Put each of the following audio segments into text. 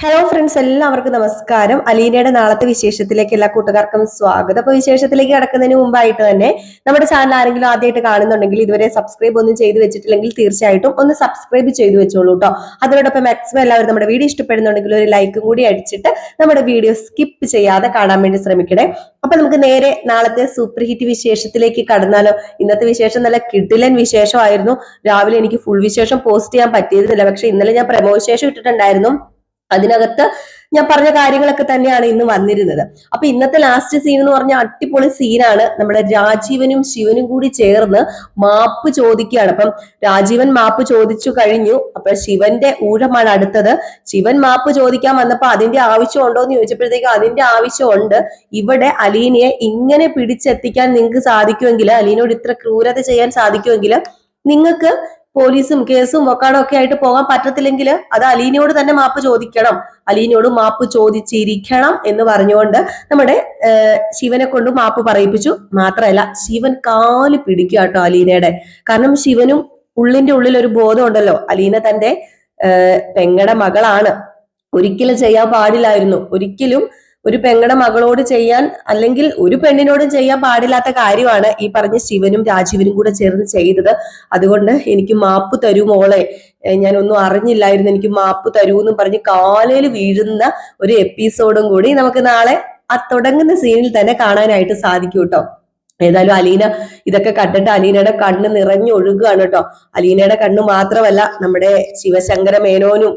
Hello friends എല്ലാവർക്കും നമസ്കാരം. അലീനയുടെ നാളത്തെ വിശേഷത്തിലേക്ക് എല്ലാ കൂട്ടുകാർക്കും സ്വാഗതം. അപ്പൊ വിശേഷത്തിലേക്ക് കടക്കുന്നതിന് മുമ്പായിട്ട് തന്നെ നമ്മുടെ ചാനൽ ആരെങ്കിലും ആദ്യമായിട്ട് കാണുന്നുണ്ടെങ്കിൽ ഇതുവരെ സബ്സ്ക്രൈബ് ഒന്നും ചെയ്തു വെച്ചിട്ടില്ലെങ്കിൽ തീർച്ചയായിട്ടും ഒന്ന് സബ്സ്ക്രൈബ് ചെയ്തു വെച്ചോളൂ കേട്ടോ അതോടൊപ്പം മാക്സിമം എല്ലാവരും നമ്മുടെ വീഡിയോ ഇഷ്ടപ്പെടുന്നുണ്ടെങ്കിൽ ഒരു ലൈക്കും കൂടി അടിച്ചിട്ട് നമ്മുടെ വീഡിയോ സ്കിപ്പ് ചെയ്യാതെ കാണാൻ വേണ്ടി ശ്രമിക്കണേ. അപ്പൊ നമുക്ക് നേരെ നാളത്തെ സൂപ്പർ ഹിറ്റ് വിശേഷത്തിലേക്ക് കടന്നാലോ. ഇന്നത്തെ വിശേഷം നല്ല കിഡിലൻ വിശേഷമായിരുന്നു. രാവിലെ എനിക്ക് ഫുൾ വിശേഷം പോസ്റ്റ് ചെയ്യാൻ പറ്റിയിരുന്നില്ല. പക്ഷെ ഇന്നലെ ഞാൻ പ്രമോ വിശേഷം ഇട്ടിട്ടുണ്ടായിരുന്നു. അതിനകത്ത് ഞാൻ പറഞ്ഞ കാര്യങ്ങളൊക്കെ തന്നെയാണ് ഇന്ന് വന്നിരുന്നത്. അപ്പൊ ഇന്നത്തെ ലാസ്റ്റ് സീൻ എന്ന് പറഞ്ഞ അടിപൊളി സീനാണ് നമ്മുടെ രാജീവനും ശിവനും കൂടി ചേർന്ന് മാപ്പ് ചോദിക്കുകയാണ്. അപ്പം രാജീവൻ മാപ്പ് ചോദിച്ചു കഴിഞ്ഞു. അപ്പൊ ശിവന്റെ ഊഴമാണ് അടുത്തത്. ശിവൻ മാപ്പ് ചോദിക്കാൻ വന്നപ്പോ അതിന്റെ ആവശ്യം ഉണ്ടോ എന്ന് ചോദിച്ചപ്പോഴത്തേക്ക് അതിന്റെ ആവശ്യമുണ്ട്. ഇവിടെ അലീനയെ ഇങ്ങനെ പിടിച്ചെത്തിക്കാൻ നിങ്ങൾക്ക് സാധിക്കുമെങ്കിൽ അലീനോട് ഇത്ര ക്രൂരത ചെയ്യാൻ സാധിക്കുമെങ്കിൽ നിങ്ങൾക്ക് പോലീസും കേസും വക്കാടും ഒക്കെ ആയിട്ട് പോകാൻ പറ്റത്തില്ലെങ്കിൽ അത് അലീനയോട് തന്നെ മാപ്പ് ചോദിക്കണം. അലീനയോട് മാപ്പ് ചോദിച്ചിരിക്കണം എന്ന് പറഞ്ഞുകൊണ്ട് നമ്മുടെ ശിവനെ കൊണ്ട് മാപ്പ് പറയിപ്പിച്ചു. മാത്രമല്ല ശിവൻ കാൽ പിടിക്കുക കേട്ടോ അലീനയുടെ. കാരണം ശിവനും ഉള്ളിന്റെ ഉള്ളിൽ ഒരു ബോധമുണ്ടല്ലോ. അലീന തന്റെ പെങ്ങടെ മകളാണ്. ഒരിക്കലും ചെയ്യാൻ പാടില്ലായിരുന്നു. ഒരിക്കലും ഒരു പെങ്ങളുടെ മകളോട് ചെയ്യാൻ അല്ലെങ്കിൽ ഒരു പെണ്ണിനോടും ചെയ്യാൻ പാടില്ലാത്ത കാര്യമാണ് ഈ പറഞ്ഞ ശിവനും രാജീവനും കൂടെ ചേർന്ന് ചെയ്തത്. അതുകൊണ്ട് എനിക്ക് മാപ്പ് തരൂ മോളെ. ഞാനൊന്നും അറിഞ്ഞില്ലായിരുന്നു എനിക്ക് മാപ്പ് തരൂ എന്ന് പറഞ്ഞ് കാലയിൽ വീഴുന്ന ഒരു എപ്പിസോഡും കൂടി നമുക്ക് നാളെ ആ തുടങ്ങുന്ന സീനിൽ തന്നെ കാണാനായിട്ട് സാധിക്കൂട്ടോ കേട്ടോ. ഏതായാലും അലീന ഇതൊക്കെ കണ്ടിട്ട് അലീനയുടെ കണ്ണ് നിറഞ്ഞൊഴുകുകയാണ് കേട്ടോ. അലീനയുടെ കണ്ണ് മാത്രമല്ല നമ്മുടെ ശിവശങ്കര മേനോനും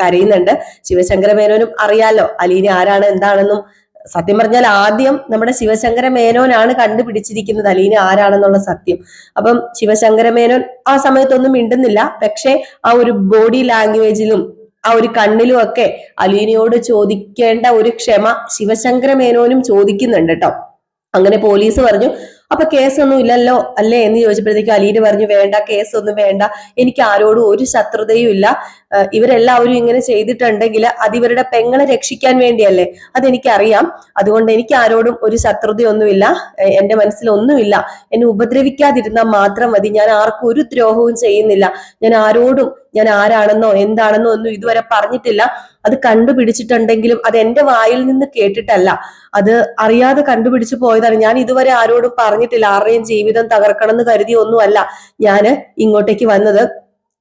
കരയുന്നുണ്ട്. ശിവശങ്കര മേനോനും അറിയാലോ അലീന ആരാണ് എന്താണെന്നും. സത്യം പറഞ്ഞാൽ ആദ്യം നമ്മുടെ ശിവശങ്കര മേനോനാണ് കണ്ടുപിടിച്ചിരിക്കുന്നത് അലീന ആരാണെന്നുള്ള സത്യം. അപ്പം ശിവശങ്കര മേനോൻ ആ സമയത്തൊന്നും മിണ്ടുന്നില്ല. പക്ഷെ ആ ഒരു ബോഡി ലാംഗ്വേജിലും ആ ഒരു കണ്ണിലും ഒക്കെ അലീനയോട് ചോദിക്കേണ്ട ഒരു ക്ഷമ ശിവശങ്കര മേനോനും ചോദിക്കുന്നുണ്ട് കേട്ടോ. അങ്ങനെ പോലീസ് പറഞ്ഞു അപ്പൊ കേസൊന്നും ഇല്ലല്ലോ അല്ലേ? എന്ന് ചോദിച്ചപ്പോഴത്തേക്ക് അലീന് പറഞ്ഞു വേണ്ട കേസൊന്നും വേണ്ട. എനിക്ക് ആരോടും ഒരു ശത്രുതയും ഇല്ല. ഇവരെല്ലാവരും ഇങ്ങനെ ചെയ്തിട്ടുണ്ടെങ്കിൽ അത് ഇവരുടെ പെങ്ങളെ രക്ഷിക്കാൻ വേണ്ടിയല്ലേ? അതെനിക്കറിയാം. അതുകൊണ്ട് എനിക്ക് ആരോടും ഒരു ശത്രുതയൊന്നുമില്ല. എന്റെ മനസ്സിലൊന്നുമില്ല. എന്നെ ഉപദ്രവിക്കാതിരുന്നാൽ മാത്രം മതി. ഞാൻ ആർക്കും ഒരു ദ്രോഹവും ചെയ്യുന്നില്ല. ഞാൻ ആരോടും ഞാൻ ആരാണെന്നോ എന്താണെന്നോ ഒന്നും ഇതുവരെ പറഞ്ഞിട്ടില്ല. അത് കണ്ടുപിടിച്ചിട്ടുണ്ടെങ്കിലും അത് എന്റെ വായിൽ നിന്ന് കേട്ടിട്ടല്ല. അത് അറിയാതെ കണ്ടുപിടിച്ചു പോയതാണ്. ഞാൻ ഇതുവരെ ആരോടും പറഞ്ഞിട്ടില്ല. ആരുടെയും ജീവിതം തകർക്കണം എന്ന് കരുതി ഒന്നുമല്ല ഞാൻ ഇങ്ങോട്ടേക്ക് വന്നത്.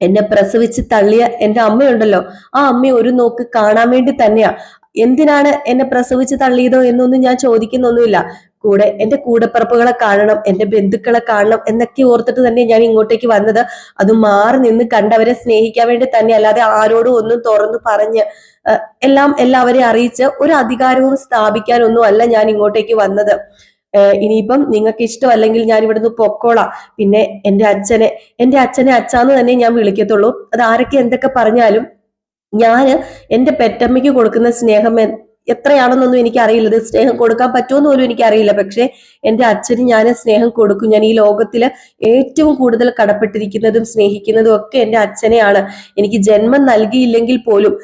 എന്നെ പ്രസവിച്ച് തള്ളിയ എന്റെ അമ്മയുണ്ടല്ലോ. ആ അമ്മ ഒരു നോക്ക് കാണാൻ വേണ്ടി തന്നെയാ. എന്തിനാണ് എന്നെ പ്രസവിച്ച് തള്ളിയതോ എന്നൊന്നും ഞാൻ ചോദിക്കുന്നൊന്നുമില്ല. കൂടെ എന്റെ കൂടപ്പിറപ്പുകളെ കാണണം എന്റെ ബന്ധുക്കളെ കാണണം എന്നൊക്കെ ഓർത്തിട്ട് തന്നെ ഞാൻ ഇങ്ങോട്ടേക്ക് വന്നത്. അത് മാറി നിന്ന് കണ്ടവരെ സ്നേഹിക്കാൻ വേണ്ടി തന്നെ അല്ലാതെ ആരോടും ഒന്നും തുറന്നു പറഞ്ഞ് എല്ലാം എല്ലാവരെയും അറിയിച്ച് ഒരു അധികാരവും സ്ഥാപിക്കാനൊന്നും അല്ല ഞാൻ ഇങ്ങോട്ടേക്ക് വന്നത്. ഇനിയിപ്പം നിങ്ങൾക്ക് ഇഷ്ടമല്ലെങ്കിൽ ഞാൻ ഇവിടുന്ന് പൊക്കോളാം. പിന്നെ എന്റെ അച്ഛനെ എന്റെ അച്ഛനെ അച്ഛാന്ന് തന്നെ ഞാൻ വിളിക്കത്തുള്ളൂ. അത് ആരൊക്കെ എന്തൊക്കെ പറഞ്ഞാലും ഞാൻ എന്റെ പെറ്റമ്മയ്ക്ക് കൊടുക്കുന്ന സ്നേഹം എത്രയാണെന്നൊന്നും എനിക്ക് അറിയില്ല ഇത് സ്നേഹം കൊടുക്കാൻ പറ്റുമെന്ന് പോലും എനിക്ക് അറിയില്ല പക്ഷെ എന്റെ അച്ഛന് ഞാൻ സ്നേഹം കൊടുക്കും. ഞാൻ ഈ ലോകത്തിൽ ഏറ്റവും കൂടുതൽ കടപ്പെട്ടിരിക്കുന്നതും സ്നേഹിക്കുന്നതും ഒക്കെ എന്റെ അച്ഛനെയാണ്. എനിക്ക് ജന്മം നൽകിയില്ലെങ്കിൽ പോലും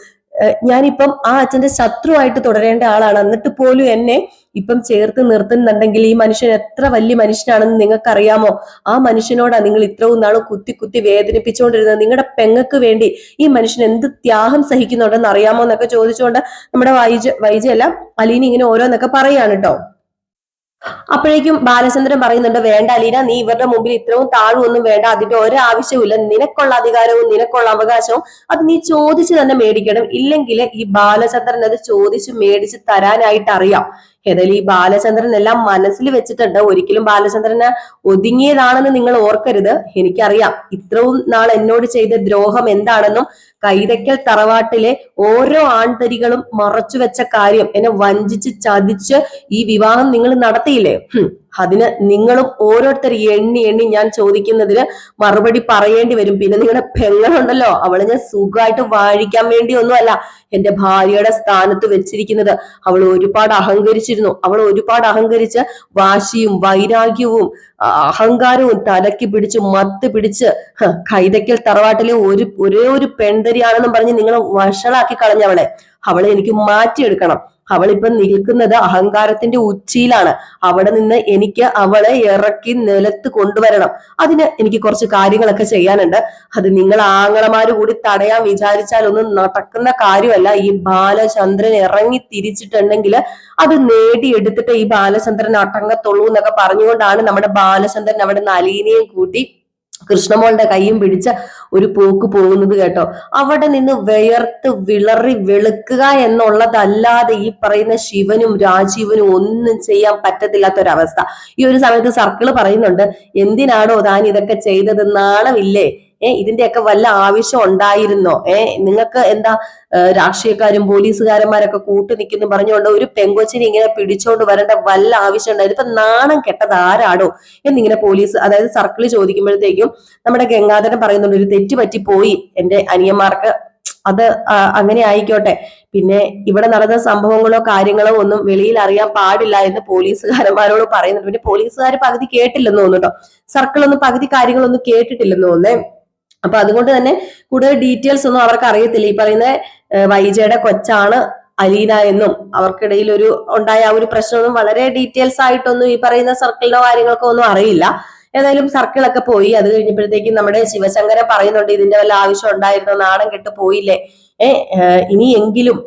ഞാനിപ്പം ആ അച്ഛന്റെ ശത്രുവായിട്ട് തുടരേണ്ട ആളാണ്. എന്നിട്ട് പോലും എന്നെ ഇപ്പം ചേർത്ത് നിർത്തുന്നുണ്ടെങ്കിൽ ഈ മനുഷ്യൻ എത്ര വലിയ മനുഷ്യനാണെന്ന് നിങ്ങൾക്ക് അറിയാമോ ആ മനുഷ്യനോടാ നിങ്ങൾ ഇത്രയും നാളും കുത്തി കുത്തി വേദനിപ്പിച്ചുകൊണ്ടിരുന്നത്. നിങ്ങളുടെ പെങ്ങക്ക് വേണ്ടി ഈ മനുഷ്യൻ എന്ത് ത്യാഗം സഹിക്കുന്നുണ്ടെന്ന് അറിയാമോ എന്നൊക്കെ ചോദിച്ചുകൊണ്ട് നമ്മുടെ വൈജ വൈജയല്ല അലീനി ഇങ്ങനെ ഓരോന്നൊക്കെ പറയാണ് കേട്ടോ അപ്പോഴേക്കും ബാലചന്ദ്രൻ പറയുന്നുണ്ട് വേണ്ട അലീന നീ ഇവരുടെ മുമ്പിൽ ഇത്രയും താഴ്വൊന്നും വേണ്ട. അതിന്റെ ഒരാവശ്യവുമില്ല. നിനക്കുള്ള അധികാരവും നിനക്കുള്ള അവകാശവും അത് നീ ചോദിച്ചു തന്നെ മേടിക്കണം. ഇല്ലെങ്കിൽ ഈ ബാലചന്ദ്രൻ അത് ചോദിച്ചു മേടിച്ച് തരാനായിട്ട് അറിയാം. ഏതായാലും ഈ ബാലചന്ദ്രൻ എല്ലാം മനസ്സിൽ വെച്ചിട്ടുണ്ട്. ഒരിക്കലും ബാലചന്ദ്രന് ഒതുങ്ങിയതാണെന്ന് നിങ്ങൾ ഓർക്കരുത്. എനിക്കറിയാം ഇത്രയും നാൾ എന്നോട് ചെയ്ത ദ്രോഹം എന്താണെന്നും കൈതക്കൽ തറവാട്ടിലെ ഓരോ ആൺതരികളും മറച്ചു വെച്ച കാര്യം എന്നെ വഞ്ചിച്ച് ചതിച്ച് ഈ വിവാഹം നിങ്ങൾ നടത്തിയില്ലേ? അതിന് നിങ്ങളും ഓരോരുത്തർ എണ്ണി എണ്ണി ഞാൻ ചോദിക്കുന്നതിന് മറുപടി പറയേണ്ടി വരും. പിന്നെ നിങ്ങളുടെ പെങ്ങളുണ്ടല്ലോ അവൾ ഞാൻ സുഖമായിട്ട് വാഴിക്കാൻ വേണ്ടി ഒന്നുമല്ല എന്റെ ഭാര്യയുടെ സ്ഥാനത്ത് വെച്ചിരിക്കുന്നത് അവൾ ഒരുപാട് അഹങ്കരിച്ചിരുന്നു. അവൾ ഒരുപാട് അഹങ്കരിച്ച് വാശിയും വൈരാഗ്യവും അഹങ്കാരവും തലക്ക് പിടിച്ച് മത്ത് പിടിച്ച് കൈതക്കൽ തറവാട്ടിലെ ഒരു ഒരേ ഒരു പെൺതരിയാണെന്നും പറഞ്ഞ് നിങ്ങൾ വഷളാക്കി കളഞ്ഞവളെ. അവളെ എനിക്ക് മാറ്റിയെടുക്കണം. അവളിപ്പം നിൽക്കുന്നത് അഹങ്കാരത്തിന്റെ ഉച്ചിയിലാണ്. അവിടെ നിന്ന് എനിക്ക് അവളെ ഇറക്കി നിലത്ത് കൊണ്ടുവരണം. അതിന് എനിക്ക് കുറച്ച് കാര്യങ്ങളൊക്കെ ചെയ്യാനുണ്ട്. അത് നിങ്ങൾ ആങ്ങളമാര് കൂടി തടയാൻ വിചാരിച്ചാൽ ഒന്നും നടക്കുന്ന കാര്യമല്ല. ഈ ബാലചന്ദ്രൻ ഇറങ്ങി തിരിച്ചിട്ടുണ്ടെങ്കിൽ അത് നേടിയെടുത്തിട്ട് ഈ ബാലചന്ദ്രൻ അടങ്ങത്തുള്ളൂ എന്നൊക്കെ പറഞ്ഞുകൊണ്ടാണ് നമ്മുടെ ബാലചന്ദ്രൻ അവിടെ നിന്ന് അലീനയും കൂട്ടി കൃഷ്ണമോളുടെ കൈയും പിടിച്ച ഒരു പോക്ക് പോകുന്നത് കേട്ടോ. അവിടെ നിന്ന് വിയർത്ത് വിളറി വെളുക്കുക എന്നുള്ളതല്ലാതെ ഈ പറയുന്ന ശിവനും രാജീവനും ഒന്നും ചെയ്യാൻ പറ്റത്തില്ലാത്തൊരവസ്ഥ. ഈ ഒരു സമയത്ത് സർക്കിൾ പറയുന്നുണ്ട് എന്തിനാണോ താൻ ഇതൊക്കെ ചെയ്തത് നാണമില്ലേ ഏ ഇതിന്റെയൊക്കെ വല്ല ആവശ്യം ഉണ്ടായിരുന്നോ? ഏർ നിങ്ങൾക്ക് എന്താ രാഷ്ട്രീയക്കാരും പോലീസുകാരന്മാരൊക്കെ കൂട്ടു നിൽക്കുന്നു പറഞ്ഞുകൊണ്ട് ഒരു പെങ്കൊച്ചിനെ ഇങ്ങനെ പിടിച്ചോണ്ട് വരേണ്ട വല്ല ആവശ്യം ഉണ്ടായിരുന്നു ഇപ്പൊ നാണം കെട്ടത് ആരാടോ? എന്നിങ്ങനെ പോലീസ് അതായത് സർക്കിൾ ചോദിക്കുമ്പോഴത്തേക്കും നമ്മുടെ ഗംഗാധരൻ പറയുന്നുണ്ട് ഒരു തെറ്റ് പോയി എന്റെ അനിയന്മാർക്ക്. അത് അങ്ങനെ ആയിക്കോട്ടെ. പിന്നെ ഇവിടെ നടന്ന സംഭവങ്ങളോ കാര്യങ്ങളോ ഒന്നും വെളിയിൽ അറിയാൻ പാടില്ല എന്ന് പോലീസുകാരന്മാരോട് പറയുന്നുണ്ട്. പിന്നെ പോലീസുകാർ പകുതി കേട്ടില്ലെന്ന് തോന്നുന്നു കേട്ടോ സർക്കിൾ ഒന്നും പകുതി കാര്യങ്ങളൊന്നും കേട്ടിട്ടില്ലെന്ന് തോന്നുന്നേ. അപ്പൊ അതുകൊണ്ട് തന്നെ കൂടുതൽ ഡീറ്റെയിൽസ് ഒന്നും അവർക്ക് അറിയത്തില്ല. ഈ പറയുന്ന വൈജയുടെ കൊച്ചാണ് അലീന എന്നും അവർക്കിടയിൽ ഒരു ഉണ്ടായ ആ ഒരു പ്രശ്നമൊന്നും വളരെ ഡീറ്റെയിൽസ് ആയിട്ടൊന്നും ഈ പറയുന്ന സർക്കിളിന്റെ കാര്യങ്ങൾക്കോ ഒന്നും അറിയില്ല. ഏതായാലും സർക്കിളൊക്കെ പോയി. അത് കഴിഞ്ഞപ്പോഴത്തേക്കും നമ്മുടെ ശിവശങ്കരൻ പറയുന്നുണ്ട് ഇതിന്റെ വല്ല ആവശ്യം ഉണ്ടായിരുന്നോ? നാണം കെട്ട് പോയില്ലേ? ഏഹ്, ഇനിയെങ്കിലും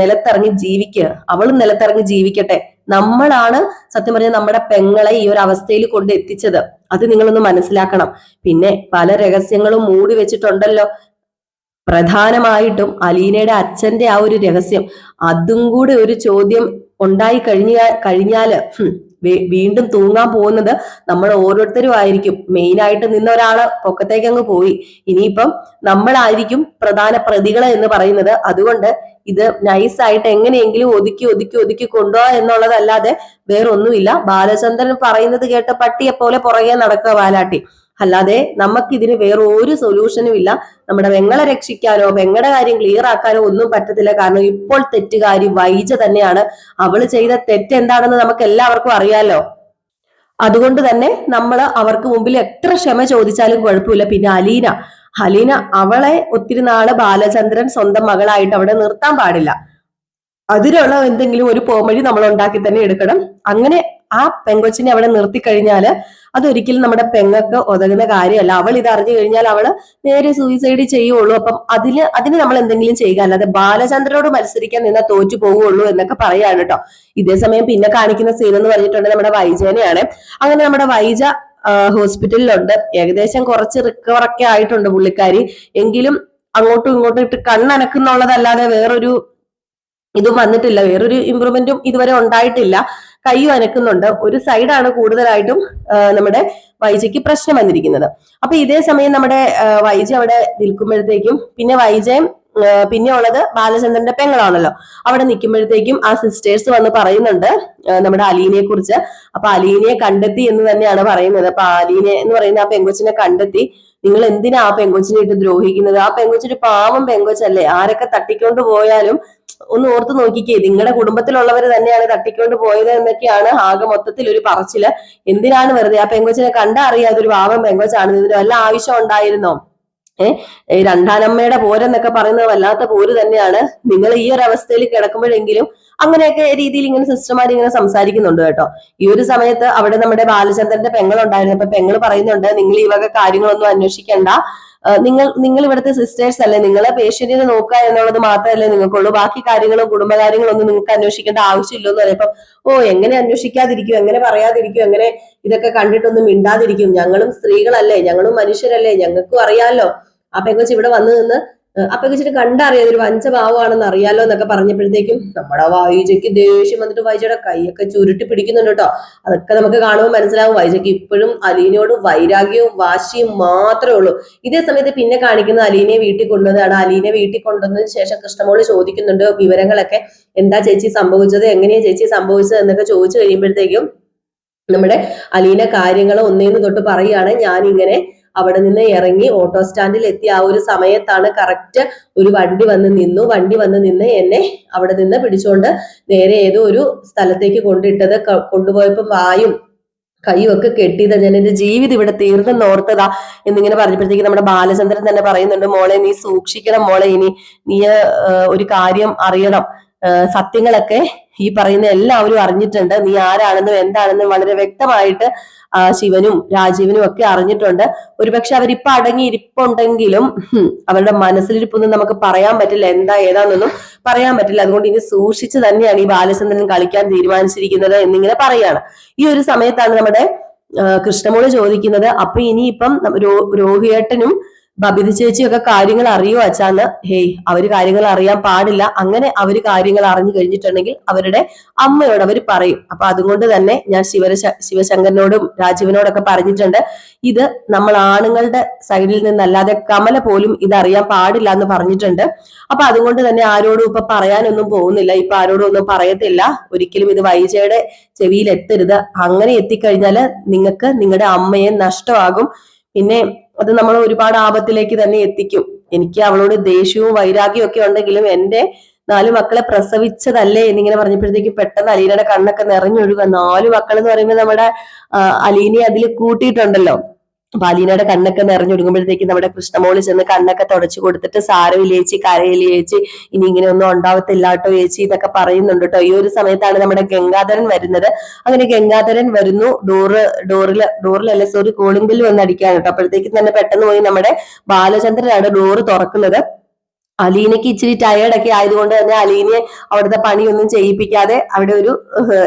നിലത്തിറങ്ങി ജീവിക്കുക അവളും നിലത്തിറങ്ങി ജീവിക്കട്ടെ. നമ്മളാണ് സത്യം പറഞ്ഞാൽ നമ്മുടെ പെങ്ങളെ ഈ ഒരു അവസ്ഥയിൽ കൊണ്ട് എത്തിച്ചത്. അത് നിങ്ങളൊന്ന് മനസ്സിലാക്കണം. പിന്നെ പല രഹസ്യങ്ങളും മൂടി വെച്ചിട്ടുണ്ടല്ലോ. പ്രധാനമായിട്ടും അലീനയുടെ അച്ഛന്റെ ആ ഒരു രഹസ്യം. അതും കൂടി ഒരു ചോദ്യം ഉണ്ടായി കഴിഞ്ഞ കഴിഞ്ഞാൽ വീണ്ടും തൂങ്ങാൻ പോകുന്നത് നമ്മൾ ഓരോരുത്തരും ആയിരിക്കും. മെയിൻ ആയിട്ട് നിന്ന ഒരാൾ പൊക്കത്തേക്കങ്ങ് പോയി. ഇനിയിപ്പം നമ്മളായിരിക്കും പ്രധാന പ്രതികളെ എന്ന് പറയുന്നത്. അതുകൊണ്ട് ഇത് നൈസ് ആയിട്ട് എങ്ങനെയെങ്കിലും ഒതുക്കി ഒതുക്കി ഒതുക്കി കൊണ്ടുപോകാ എന്നുള്ളതല്ലാതെ വേറൊന്നുമില്ല. ബാലചന്ദ്രൻ പറയുന്നത് കേട്ട പട്ടിയെ പോലെ പുറകെ നടക്കുക വാലാട്ടി അല്ലാതെ നമുക്കിതിന് വേറെ ഒരു സൊല്യൂഷനും ഇല്ല. നമ്മുടെ വെങ്ങളെ രക്ഷിക്കാനോ വെങ്ങളുടെ കാര്യം ക്ലിയർ ആക്കാനോ ഒന്നും പറ്റത്തില്ല. കാരണം ഇപ്പോൾ തെറ്റുകാരി വൈജ തന്നെയാണ്. അവൾ ചെയ്ത തെറ്റ് എന്താണെന്ന് നമുക്ക് എല്ലാവർക്കും അറിയാലോ. അതുകൊണ്ട് തന്നെ നമ്മൾ അവർക്ക് മുമ്പിൽ എത്ര ക്ഷമ ചോദിച്ചാലും കുഴപ്പമില്ല. പിന്നെ അലീന. അലീന അവളെ ഒത്തിരി നാൾ ബാലചന്ദ്രൻ സ്വന്തം മകളായിട്ട് അവിടെ നിർത്താൻ പാടില്ല. അതിനുള്ള എന്തെങ്കിലും ഒരു പോംവഴി നമ്മൾ ഉണ്ടാക്കി തന്നെ എടുക്കണം. അങ്ങനെ ആ പെങ്കൊച്ചിനെ അവിടെ നിർത്തി കഴിഞ്ഞാൽ അതൊരിക്കലും നമ്മുടെ പെങ്ങക്ക് ഉതകുന്ന കാര്യമല്ല. അവൾ ഇത് അറിഞ്ഞു കഴിഞ്ഞാൽ അവൾ നേരെ സൂയിസൈഡ് ചെയ്യുള്ളൂ. അപ്പം അതിന് അതിന് നമ്മൾ എന്തെങ്കിലും ചെയ്യുക. അല്ലാതെ ബാലചന്ദ്രനോട് മത്സരിക്കാൻ നിന്ന തോറ്റു പോവുള്ളൂ എന്നൊക്കെ പറയാണ് കേട്ടോ. ഇതേ സമയം പിന്നെ കാണിക്കുന്ന സീൻ എന്ന് പറഞ്ഞിട്ടുണ്ട് നമ്മുടെ വൈജനെയാണ്. അങ്ങനെ നമ്മുടെ വൈജ ഹോസ്പിറ്റലിലുണ്ട് ഏകദേശം കുറച്ച് റിക്കവർ ഒക്കെ ആയിട്ടുണ്ട് പുള്ളിക്കാരി. എങ്കിലും അങ്ങോട്ടും ഇങ്ങോട്ടും ഇട്ട് കണ്ണനക്കുന്നുള്ളതല്ലാതെ വേറൊരു ഇതും വന്നിട്ടില്ല. വേറൊരു ഇമ്പ്രൂവ്മെന്റും ഇതുവരെ ഉണ്ടായിട്ടില്ല. കൈയും അനക്കുന്നുണ്ട്. ഒരു സൈഡാണ് കൂടുതലായിട്ടും നമ്മുടെ വൈജയ്ക്ക് പ്രശ്നം വന്നിരിക്കുന്നത്. അപ്പൊ ഇതേ സമയം നമ്മുടെ വൈജ അവിടെ നിൽക്കുമ്പോഴത്തേക്കും പിന്നെ വൈജയും പിന്നെ ഉള്ളത് ബാലചന്ദ്രന്റെ പെങ്ങളാണല്ലോ. അവിടെ നിൽക്കുമ്പോഴത്തേക്കും ആ സിസ്റ്റേഴ്സ് വന്ന് പറയുന്നുണ്ട് നമ്മുടെ അലീനയെ കുറിച്ച് അപ്പൊ അലീനയെ കണ്ടെത്തി എന്ന് തന്നെയാണ് പറയുന്നത്. അപ്പൊ അലീനെ എന്ന് പറയുന്ന ആ പെങ്കൊച്ചിനെ കണ്ടെത്തി. നിങ്ങൾ എന്തിനാ ആ പെങ്കൊച്ചിനെ ഇട്ട് ദ്രോഹിക്കുന്നത്? ആ പെങ്കൊച്ചൊരു പാവം പെങ്കൊച്ചല്ലേ? ആരൊക്കെ തട്ടിക്കൊണ്ട് പോയാലും ഒന്ന് ഓർത്ത് നോക്കിക്കേ നിങ്ങളുടെ കുടുംബത്തിലുള്ളവർ തന്നെയാണ് തട്ടിക്കൊണ്ട് പോയത് എന്നൊക്കെയാണ് ആകെ മൊത്തത്തിൽ ഒരു പറച്ചിൽ. എന്തിനാണ് വെറുതെ ആ പെങ്കൊച്ചിനെ കണ്ടാ അറിയാതെ ഒരു പാവം പെങ്കൊച്ചാണ്? ഇതിന് വല്ല ആവശ്യം ഉണ്ടായിരുന്നോ? ഏഹ് രണ്ടാനമ്മയുടെ പോരെന്നൊക്കെ പറയുന്നത് വല്ലാത്ത പോര് തന്നെയാണ്. നിങ്ങൾ ഈ ഒരു അവസ്ഥയിൽ കിടക്കുമ്പോഴെങ്കിലും അങ്ങനെയൊക്കെ രീതിയിൽ ഇങ്ങനെ സിസ്റ്റർമാർ ഇങ്ങനെ സംസാരിക്കുന്നുണ്ട് കേട്ടോ. ഈ ഒരു സമയത്ത് അവിടെ നമ്മുടെ ബാലചന്ദ്രന്റെ പെങ്ങളുണ്ടായിരുന്നു. അപ്പൊ പെങ്ങൾ പറയുന്നുണ്ട് നിങ്ങൾ ഈ വക കാര്യങ്ങളൊന്നും അന്വേഷിക്കണ്ട. നിങ്ങൾ നിങ്ങൾ ഇവിടുത്തെ സിസ്റ്റേഴ്സ് അല്ലേ? നിങ്ങളെ പേഷ്യന്റിനെ നോക്കുക എന്നുള്ളത് മാത്രമല്ലേ നിങ്ങൾക്കുള്ളൂ. ബാക്കി കാര്യങ്ങളും കുടുംബകാര്യങ്ങളും ഒന്നും നിങ്ങൾക്ക് അന്വേഷിക്കേണ്ട ആവശ്യമില്ലെന്ന് പറയുമ്പോൾ ഓ എങ്ങനെ അന്വേഷിക്കാതിരിക്കും? എങ്ങനെ പറയാതിരിക്കും? എങ്ങനെ ഇതൊക്കെ കണ്ടിട്ടൊന്നും മിണ്ടാതിരിക്കും? ഞങ്ങളും സ്ത്രീകളല്ലേ? ഞങ്ങളും മനുഷ്യരല്ലേ? ഞങ്ങൾക്കും അറിയാലോ. ആ പെങ്കൊച്ച് ഇവിടെ വന്നു നിന്ന് ആ പെങ്കൊച്ചിന് കണ്ടറിയാം ഒരു വഞ്ചഭാവമാണെന്ന് അറിയാലോ എന്നൊക്കെ പറഞ്ഞപ്പോഴത്തേക്കും നമ്മുടെ വൈജയ്ക്ക് ദേഷ്യം വന്നിട്ട് വൈജയുടെ കൈയൊക്കെ ചുരുട്ടി പിടിക്കുന്നുണ്ട് കേട്ടോ. അതൊക്കെ നമുക്ക് കാണുമ്പോൾ മനസ്സിലാവും വൈജയ്ക്ക് ഇപ്പോഴും അലീനയോട് വൈരാഗ്യവും വാശിയും മാത്രമേ ഉള്ളൂ. ഇതേ സമയത്ത് പിന്നെ കാണിക്കുന്നത് അലീനയെ വീട്ടിൽ കൊണ്ടുവന്നതാണ്. അലീനെ വീട്ടിൽ കൊണ്ടുവന്നതിന് ശേഷം കൃഷ്ണമോൾ ചോദിക്കുന്നുണ്ട് വിവരങ്ങളൊക്കെ. എന്താ ചേച്ചി സംഭവിച്ചത്? എങ്ങനെയാ ചേച്ചി സംഭവിച്ചത് എന്നൊക്കെ ചോദിച്ചു കഴിയുമ്പോഴത്തേക്കും നമ്മുടെ അലീന കാര്യങ്ങൾ ഒന്നേന്ന് തൊട്ട് പറയുകയാണ്. ഞാനിങ്ങനെ അവിടെ നിന്ന് ഇറങ്ങി ഓട്ടോ സ്റ്റാൻഡിൽ എത്തി ആ ഒരു സമയത്താണ് കറക്റ്റ് ഒരു വണ്ടി വന്ന് നിന്നു. വണ്ടി വന്ന് നിന്ന് എന്നെ അവിടെ നിന്ന് പിടിച്ചുകൊണ്ട് നേരെ ഏതോ ഒരു സ്ഥലത്തേക്ക് കൊണ്ടിട്ടത് കൊണ്ടുപോയപ്പോൾ കൊണ്ടുപോയപ്പം വായും കൈയൊക്കെ കെട്ടിയത്. ഞാൻ എന്റെ ജീവിതം ഇവിടെ തീർന്നെന്ന് ഓർത്തതാ എന്നിങ്ങനെ പറഞ്ഞപ്പോഴത്തേക്ക് നമ്മുടെ ബാലചന്ദ്രൻ തന്നെ പറയുന്നുണ്ട് മോളെ നീ സൂക്ഷിക്കണം മോളെ. ഇനി നീ ഒരു കാര്യം അറിയണം. സത്യങ്ങളൊക്കെ ഈ പറയുന്ന എല്ലാവരും അറിഞ്ഞിട്ടുണ്ട്. നീ ആരാണെന്നും എന്താണെന്നും വളരെ വ്യക്തമായിട്ട് ശിവനും രാജീവനും ഒക്കെ അറിഞ്ഞിട്ടുണ്ട്. ഒരുപക്ഷെ അവരിപ്പൊ അടങ്ങിയിരിപ്പുണ്ടെങ്കിലും അവരുടെ മനസ്സിലിരിപ്പൊന്നും നമുക്ക് പറയാൻ പറ്റില്ല. എന്താ ഏതാണെന്നൊന്നും പറയാൻ പറ്റില്ല. അതുകൊണ്ട് ഇനി സൂക്ഷിച്ച് തന്നെയാണ് ഈ ബാലചന്ദ്രൻ കളിക്കാൻ തീരുമാനിച്ചിരിക്കുന്നത് എന്നിങ്ങനെ പറയാണ്. ഈ ഒരു സമയത്താണ് നമ്മുടെ കൃഷ്ണമോൾ ചോദിക്കുന്നത്. അപ്പൊ ഇനിയിപ്പം രോ- രോഹിയേട്ടനും ബബിത ചേച്ചിയൊക്കെ കാര്യങ്ങൾ അറിയോ അച്ചാന്ന് ഹേയ് അവർ കാര്യങ്ങൾ അറിയാൻ പാടില്ല. അങ്ങനെ അവർ കാര്യങ്ങൾ അറിഞ്ഞു കഴിഞ്ഞിട്ടുണ്ടെങ്കിൽ അവരുടെ അമ്മയോട് അവർ പറയും. അപ്പൊ അതുകൊണ്ട് തന്നെ ഞാൻ ശിവ ശിവശങ്കരനോടും രാജീവനോടൊക്കെ പറഞ്ഞിട്ടുണ്ട്. ഇത് നമ്മൾ ആണുങ്ങളുടെ സൈഡിൽ നിന്നല്ലാതെ കമല പോലും ഇത് അറിയാൻ പാടില്ല എന്ന് പറഞ്ഞിട്ടുണ്ട്. അപ്പൊ അതുകൊണ്ട് തന്നെ ആരോടും ഇപ്പൊ പറയാനൊന്നും പോകുന്നില്ല. ഇപ്പൊ ആരോടും ഒന്നും പറയത്തില്ല. ഒരിക്കലും ഇത് വൈജയുടെ ചെവിയിൽ എത്തരുത് അങ്ങനെ എത്തിക്കഴിഞ്ഞാൽ നിങ്ങൾക്ക് നിങ്ങളുടെ അമ്മയെ നഷ്ടമാകും. പിന്നെ അത് നമ്മൾ ഒരുപാട് ആപത്തിലേക്ക് തന്നെ എത്തിക്കും. എനിക്ക് അവളോട് ദേഷ്യവും വൈരാഗ്യവും ഒക്കെ ഉണ്ടെങ്കിലും എന്റെ നാല് മക്കളെ പ്രസവിച്ചതല്ലേ എന്നിങ്ങനെ പറഞ്ഞപ്പോഴത്തേക്ക് പെട്ടെന്ന് അലീനയുടെ കണ്ണൊക്കെ നിറഞ്ഞൊഴുക നാല് മക്കൾ എന്ന് പറയുമ്പോൾ നമ്മുടെ അലീനയെ അലീനെ അതിൽ കൂട്ടിയിട്ടുണ്ടല്ലോ. അപ്പൊ അലീനയുടെ കണ്ണൊക്കെ നിറഞ്ഞൊടുങ്ങുമ്പോഴത്തേക്ക് നമ്മുടെ കൃഷ്ണമോളി ചെന്ന് കണ്ണൊക്കെ തുടച്ചു കൊടുത്തിട്ട് സാരമില്ല ചേച്ചി കരയില്ല ചേച്ചി ഇനി ഇങ്ങനെ ഒന്നും ഉണ്ടാവത്തില്ല കേട്ടോ ചേച്ചി ഇതൊക്കെ പറയുന്നുണ്ട് കേട്ടോ. ഈ ഒരു സമയത്താണ് നമ്മുടെ ഗംഗാധരൻ വരുന്നത്. അങ്ങനെ ഗംഗാധരൻ വരുന്നു. ഡോറ് ഡോറിൽ ഡോറിലല്ല സോറി കോളിംഗ് ബില്ല് വന്ന് അടിക്കാൻ കേട്ടോ. അപ്പോഴത്തേക്കും തന്നെ പെട്ടെന്ന് പോയി നമ്മുടെ ബാലചന്ദ്രനാണ് ഡോറ് തുറക്കുന്നത്. അലീനയ്ക്ക് ഇച്ചിരി ടയേർഡൊക്കെ ആയതുകൊണ്ട് തന്നെ അലീനയെ അവിടുത്തെ പണിയൊന്നും ചെയ്യിപ്പിക്കാതെ അവിടെ ഒരു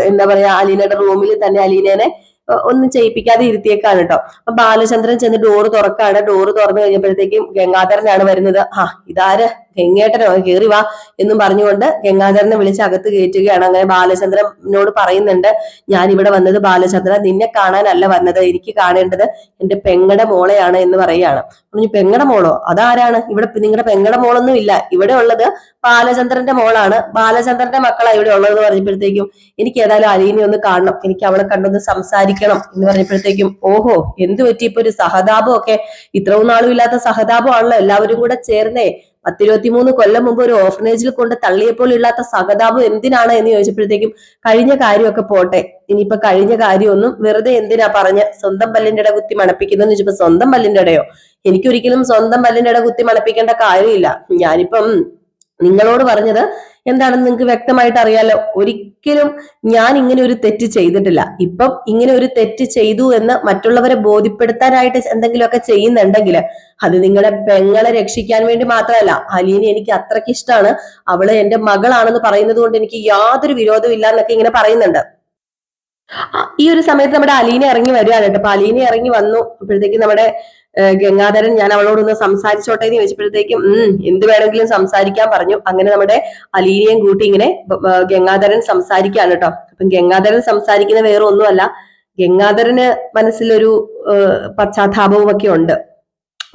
എന്താ പറയാ അലീനയുടെ റൂമിൽ തന്നെ അലീനേനെ ഒന്നും ചെയ്യിപ്പിക്കാതെ ഇരുത്തിയേക്കാണ് കേട്ടോ അപ്പൊ ബാലചന്ദ്രൻ ചെന്ന് ഡോറ് തുറക്കാണ്. ഡോറ് തുറന്നു കഴിഞ്ഞപ്പോഴത്തേക്കും ഗംഗാധരനാണ് വരുന്നത്. ആ ഇതാര്? ഗംഗേട്ടനോ കയറി വാ എന്നും പറഞ്ഞുകൊണ്ട് ഗംഗാധരനെ വിളിച്ച് അകത്ത് കയറ്റുകയാണ്. അങ്ങനെ ബാലചന്ദ്രനോട് പറയുന്നുണ്ട് ഞാൻ ഇവിടെ വന്നത് ബാലചന്ദ്ര നിന്നെ കാണാനല്ല വന്നത് എനിക്ക് കാണേണ്ടത് എന്റെ പെങ്ങടെ മോളെയാണ് എന്ന് പറയുകയാണ്. പറഞ്ഞു പെങ്ങടെ മോളോ? അതാരാണ്? ഇവിടെ നിങ്ങളുടെ പെങ്ങടെ മോളൊന്നും ഇല്ല. ഇവിടെ ഉള്ളത് ബാലചന്ദ്രന്റെ മോളാണ്. ബാലചന്ദ്രന്റെ മക്കളാണ് ഇവിടെ ഉള്ളത് പറഞ്ഞപ്പോഴത്തേക്കും എനിക്ക് ഏതായാലും അലീനെ ഒന്ന് കാണണം. എനിക്ക് അവളെ കണ്ടൊന്ന് സംസാരിക്കണം എന്ന് പറഞ്ഞപ്പോഴത്തേക്കും ഓഹോ എന്ത് പറ്റി? ഇപ്പൊ ഒരു സഹതാപം ഒക്കെ ഇത്രയും നാളും ഇല്ലാത്ത സഹതാപമാണല്ലോ എല്ലാവരും കൂടെ ചേർന്നേ. പത്തിരുപത്തിമൂന്ന് കൊല്ലം മുമ്പ് ഒരു ഓർഫനേജിൽ കൊണ്ട് തള്ളിയപ്പോൾ ഇല്ലാത്ത സഹതാപം എന്തിനാണ് എന്ന് ചോദിച്ചപ്പോഴത്തേക്കും കഴിഞ്ഞ കാര്യമൊക്കെ പോട്ടെ. ഇനിയിപ്പൊ കഴിഞ്ഞ കാര്യമൊന്നും വെറുതെ എന്തിനാ പറഞ്ഞ് സ്വന്തം പല്ലിന്റെ ഇട കുത്തി മണപ്പിക്കുന്നു ചോദിച്ചപ്പോ സ്വന്തം പല്ലിന്റെ ഇടയോ? എനിക്കൊരിക്കലും സ്വന്തം പല്ലിന്റെ ഇട കുത്തി മണപ്പിക്കേണ്ട കാര്യമില്ല. ഞാനിപ്പം നിങ്ങളോട് പറഞ്ഞത് എന്താണെന്ന് നിങ്ങൾക്ക് വ്യക്തമായിട്ട് അറിയാലോ? ഒരിക്കലും ഞാൻ ഇങ്ങനെ ഒരു തെറ്റ് ചെയ്തിട്ടില്ല. ഇപ്പം ഇങ്ങനെ ഒരു തെറ്റ് ചെയ്തു എന്ന് മറ്റുള്ളവരെ ബോധ്യപ്പെടുത്താനായിട്ട് എന്തെങ്കിലുമൊക്കെ ചെയ്യുന്നുണ്ടെങ്കിൽ അത് നിങ്ങളെ പെങ്ങളെ രക്ഷിക്കാൻ വേണ്ടി മാത്രമല്ല. അലീനെ എനിക്ക് അത്രയ്ക്ക് ഇഷ്ടമാണ്. അവൾ എന്റെ മകളാണെന്ന് പറയുന്നത് കൊണ്ട് എനിക്ക് യാതൊരു വിരോധവും ഇല്ല എന്നൊക്കെ ഇങ്ങനെ പറയുന്നുണ്ട്. ഈ ഒരു സമയത്ത് നമ്മുടെ അലീനെ ഇറങ്ങി വരികയാണ് കേട്ടോ. അപ്പൊ അലീനെ ഇറങ്ങി വന്നു. അപ്പോഴത്തേക്ക് നമ്മുടെ ഗംഗാധരൻ ഞാൻ അവളോടൊന്ന് സംസാരിച്ചോട്ടെ എന്ന് ചോദിച്ചപ്പോഴത്തേക്കും ഉം എന്ത് വേണമെങ്കിലും സംസാരിക്കാൻ പറഞ്ഞു. അങ്ങനെ നമ്മുടെ അലീനയും കൂട്ടി ഇങ്ങനെ ഗംഗാധരൻ സംസാരിക്കാണ് കേട്ടോ അപ്പം ഗംഗാധരൻ സംസാരിക്കുന്ന വേറെ ഒന്നുമല്ല ഗംഗാധരന് മനസ്സിലൊരു പശ്ചാത്താപവും ഒക്കെ ഉണ്ട്.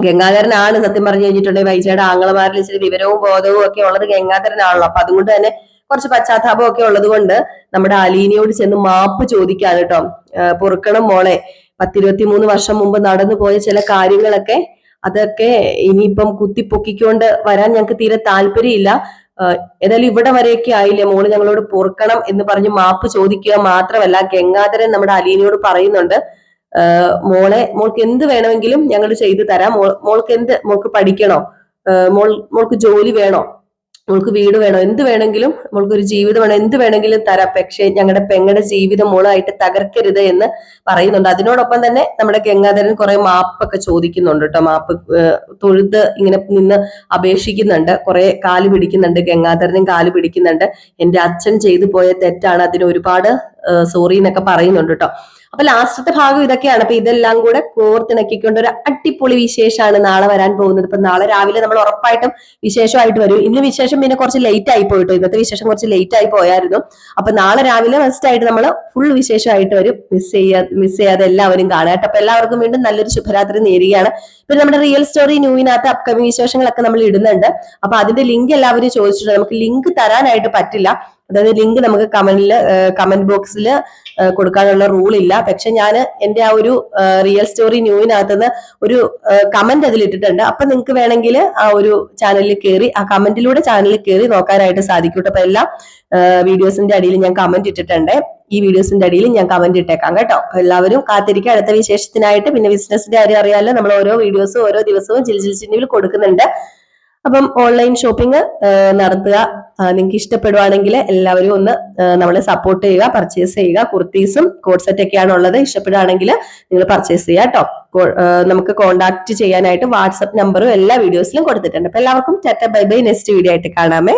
ഗംഗാധരനാണ് സത്യം പറഞ്ഞു കഴിഞ്ഞിട്ടുണ്ടെങ്കിൽ വൈജയുടെ ആംഗളമാരിൽ ഇച്ചിരി വിവരവും ബോധവും ഒക്കെ ഉള്ളത് ഗംഗാധരനാണല്ലോ. അപ്പൊ അതുകൊണ്ട് തന്നെ കുറച്ച് പശ്ചാത്താപം ഒക്കെ ഉള്ളത് കൊണ്ട് നമ്മുടെ അലീനയോട് ചെന്ന് മാപ്പ് ചോദിക്കാണ് കേട്ടോ പൊറുക്കണം മോളെ. പത്തിരുപത്തി മൂന്ന് വർഷം മുമ്പ് നടന്നു പോയ ചില കാര്യങ്ങളൊക്കെ അതൊക്കെ ഇനിയിപ്പം കുത്തിപ്പൊക്കിക്കൊണ്ട് വരാൻ ഞങ്ങൾക്ക് തീരെ താല്പര്യമില്ല. ഏതായാലും ഇവിടെ വരെയൊക്കെ ആയില്ലേ? മോൾ ഞങ്ങളോട് പൊറുക്കണം എന്ന് പറഞ്ഞ് മാപ്പ് ചോദിക്കുക മാത്രമല്ല ഗംഗാധരൻ നമ്മുടെ അലീനയോട് പറയുന്നുണ്ട്. മോളെ മോൾക്ക് എന്ത് വേണമെങ്കിലും ഞങ്ങൾ ചെയ്തു തരാം. മോൾക്ക് എന്ത് മോൾക്ക് പഠിക്കണോ? മോൾ മോൾക്ക് ജോലി വേണോ? മോൾക്ക് വീട് വേണോ. എന്ത് വേണമെങ്കിലും മോൾക്ക് ഒരു ജീവിതം വേണോ. എന്ത് വേണമെങ്കിലും തരാം. പക്ഷേ ഞങ്ങളുടെ പെങ്ങളുടെ ജീവിതം മോളായിട്ട് തകർക്കരുത് എന്ന് പറയുന്നുണ്ട്. അതിനോടൊപ്പം തന്നെ നമ്മുടെ ഗംഗാധരൻ കുറെ മാപ്പൊക്കെ ചോദിക്കുന്നുണ്ട് കേട്ടോ. മാപ്പ് തൊഴുത് ഇങ്ങനെ നിന്ന് അപേക്ഷിക്കുന്നുണ്ട്. കുറെ കാൽ പിടിക്കുന്നുണ്ട്. ഗംഗാധരനും കാൽ പിടിക്കുന്നുണ്ട്. എന്റെ അച്ഛൻ ചെയ്തു പോയ തെറ്റാണ്. അതിന് ഒരുപാട് സോറി എന്നൊക്കെ പറയുന്നുണ്ട് കേട്ടോ. അപ്പൊ ലാസ്റ്റത്തെ ഭാഗം ഇതൊക്കെയാണ്. അപ്പൊ ഇതെല്ലാം കൂടെ കോർത്തിണക്കിക്കൊണ്ട് ഒരു അടിപൊളി വിശേഷമാണ് നാളെ വരാൻ പോകുന്നത്. ഇപ്പൊ നാളെ രാവിലെ നമ്മൾ ഉറപ്പായിട്ടും വിശേഷമായിട്ട് വരും. ഇന്ന് വിശേഷം പിന്നെ കുറച്ച് ലേറ്റ് ആയി പോയിട്ടോ. ഇന്നത്തെ വിശേഷം കുറച്ച് ലേറ്റ് ആയി പോയായിരുന്നു. അപ്പൊ നാളെ രാവിലെ ഫസ്റ്റ് ആയിട്ട് നമ്മൾ ഫുൾ വിശേഷമായിട്ട് വരും. മിസ് ചെയ്യാ മിസ് ചെയ്യാതെ എല്ലാവരും കാണാം അപ്പൊ എല്ലാവർക്കും വീണ്ടും നല്ലൊരു ശുഭരാത്രി നേരുകയാണ്. പിന്നെ നമ്മുടെ റിയൽ സ്റ്റോറി ന്യൂവിനകത്ത് അപ്കമിങ് വിശേഷങ്ങളൊക്കെ നമ്മൾ ഇടുന്നുണ്ട്. അപ്പൊ അതിന്റെ ലിങ്ക് എല്ലാവരും ചോദിച്ചിട്ടുണ്ട്. നമുക്ക് ലിങ്ക് തരാനായിട്ട് പറ്റില്ല. അതായത് ലിങ്ക് നമുക്ക് കമന്റിൽ കമന്റ് ബോക്സിൽ കൊടുക്കാനുള്ള റൂൾ ഇല്ല. പക്ഷെ ഞാൻ എന്റെ ആ ഒരു റിയൽ സ്റ്റോറി ന്യൂവിനകത്തുനിന്ന് ഒരു കമന്റ് അതിൽ ഇട്ടിട്ടുണ്ട്. അപ്പൊ നിങ്ങൾക്ക് വേണമെങ്കിൽ ആ ഒരു ചാനലിൽ കയറി ആ കമന്റിലൂടെ ചാനലിൽ കയറി നോക്കാനായിട്ട് സാധിക്കും അപ്പൊ എല്ലാ വീഡിയോസിന്റെ അടിയിൽ ഞാൻ കമന്റ് ഇട്ടിട്ടുണ്ട്. ഈ വീഡിയോസിന്റെ അടിയിൽ ഞാൻ കമന്റ് ഇട്ടേക്കാം കേട്ടോ. എല്ലാവരും കാത്തിരിക്കുക. അടുത്ത വിശേഷത്തിനായിട്ട് പിന്നെ ബിസിനസിന്റെ കാര്യം അറിയാമല്ലോ നമ്മൾ ഓരോ വീഡിയോസും ഓരോ ദിവസവും ജിൽ ജിൽ ചിന്നിയിൽ കൊടുക്കുന്നുണ്ട്. അപ്പം ഓൺലൈൻ ഷോപ്പിംഗ് നടത്തുക നിങ്ങൾക്ക് ഇഷ്ടപ്പെടുവാണെങ്കിൽ എല്ലാവരും ഒന്ന് നമ്മളെ സപ്പോർട്ട് ചെയ്യുക പർച്ചേസ് ചെയ്യുക. കുർത്തീസും കോഡ് സെറ്റ് ഒക്കെയാണ് ഉള്ളത്. ഇഷ്ടപ്പെടുകയാണെങ്കിൽ നിങ്ങൾ പർച്ചേസ് ചെയ്യുക കേട്ടോ. നമുക്ക് കോണ്ടാക്ട് ചെയ്യാനായിട്ട് വാട്സപ്പ് നമ്പറും എല്ലാ വീഡിയോസിലും കൊടുത്തിട്ടുണ്ട്. അപ്പൊ എല്ലാവർക്കും tata bye bye. Next video ആയിട്ട് കാണാമേ.